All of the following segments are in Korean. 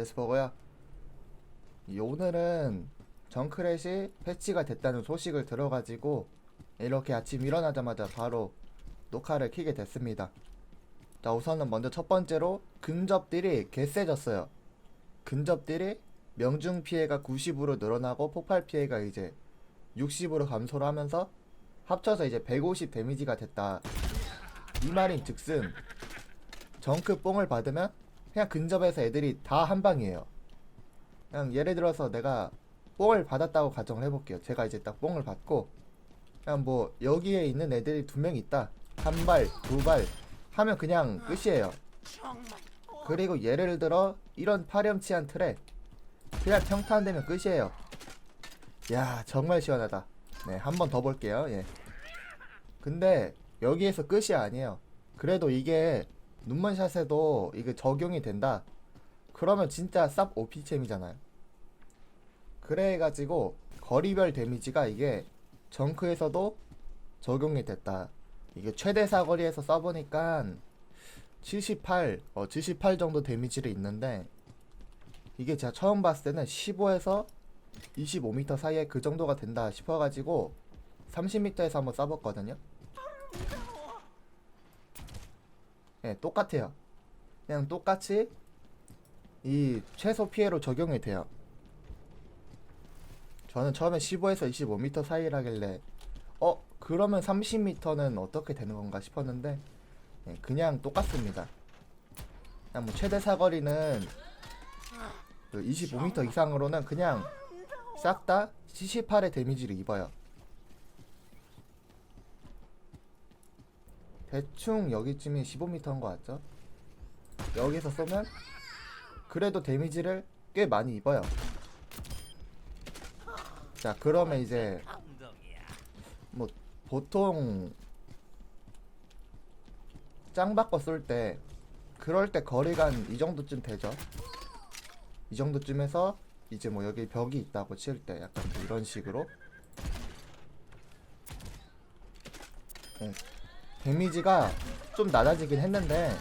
데스버거야. 이 오늘은 정크렛이 패치가 됐다는 소식을 들어가지고 이렇게 아침 일어나자마자 바로 녹화를 키게 됐습니다. 자 우선은 먼저 첫 번째로 근접딜이 개세졌어요. 근접딜이 명중 피해가 90으로 늘어나고 폭발 피해가 이제 60으로 감소를 하면서 합쳐서 이제 150 데미지가 됐다. 이 말인 즉슨 정크 뽕을 받으면 그냥 근접에서 애들이 다 한 방이에요. 그냥 예를 들어서 내가 뽕을 받았다고 가정을 해볼게요. 제가 이제 딱 뽕을 받고 그냥 뭐 여기에 있는 애들이 두 명 있다. 한 발, 두 발 하면 그냥 끝이에요. 그리고 예를 들어 이런 파렴치한 틀에 그냥 평탄되면 끝이에요. 야 정말 시원하다. 네, 한 번 더 볼게요. 예. 근데 여기에서 끝이 아니에요. 그래도 이게 눈먼샷에도 이게 적용이 된다. 그러면 진짜 쌉 OP챔이잖아요. 그래가지고 거리별 데미지가 이게 정크에서도 적용이 됐다. 이게 최대 사거리에서 써보니까 78, 어, 78 정도 데미지를 있는데 이게 제가 처음 봤을 때는 15에서 25m 사이에 그 정도가 된다 싶어가지고 30m에서 한번 써봤거든요. 예, 똑같아요. 그냥 똑같이 이 최소 피해로 적용이 돼요. 저는 처음에 15에서 25m 사이라길래 어 그러면 30m는 어떻게 되는 건가 싶었는데 예, 그냥 똑같습니다. 그냥 뭐 최대 사거리는 그 25m 이상으로는 그냥 싹 다 78의 데미지를 입어요. 대충 여기쯤이 15m인 것 같죠? 여기서 쏘면 그래도 데미지를 꽤 많이 입어요. 자, 그러면 이제 뭐 보통 짱 바꿔 쏠 때 그럴 때 거리가 한이 정도쯤 되죠. 이 정도쯤에서 이제 뭐 여기 벽이 있다고 칠 때 약간 뭐 이런 식으로 네. 데미지가 좀 낮아지긴 했는데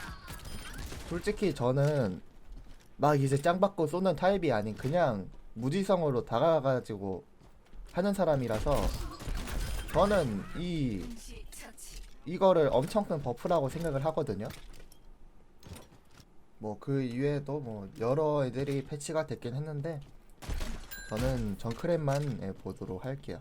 솔직히 저는 막 이제 짱 받고 쏘는 타입이 아닌 그냥 무지성으로 다가가가지고 하는 사람이라서 저는 이 이거를 엄청 큰 버프라고 생각을 하거든요. 뭐 그 이외에도 뭐 여러 애들이 패치가 됐긴 했는데 저는 정크랩만 예, 보도록 할게요.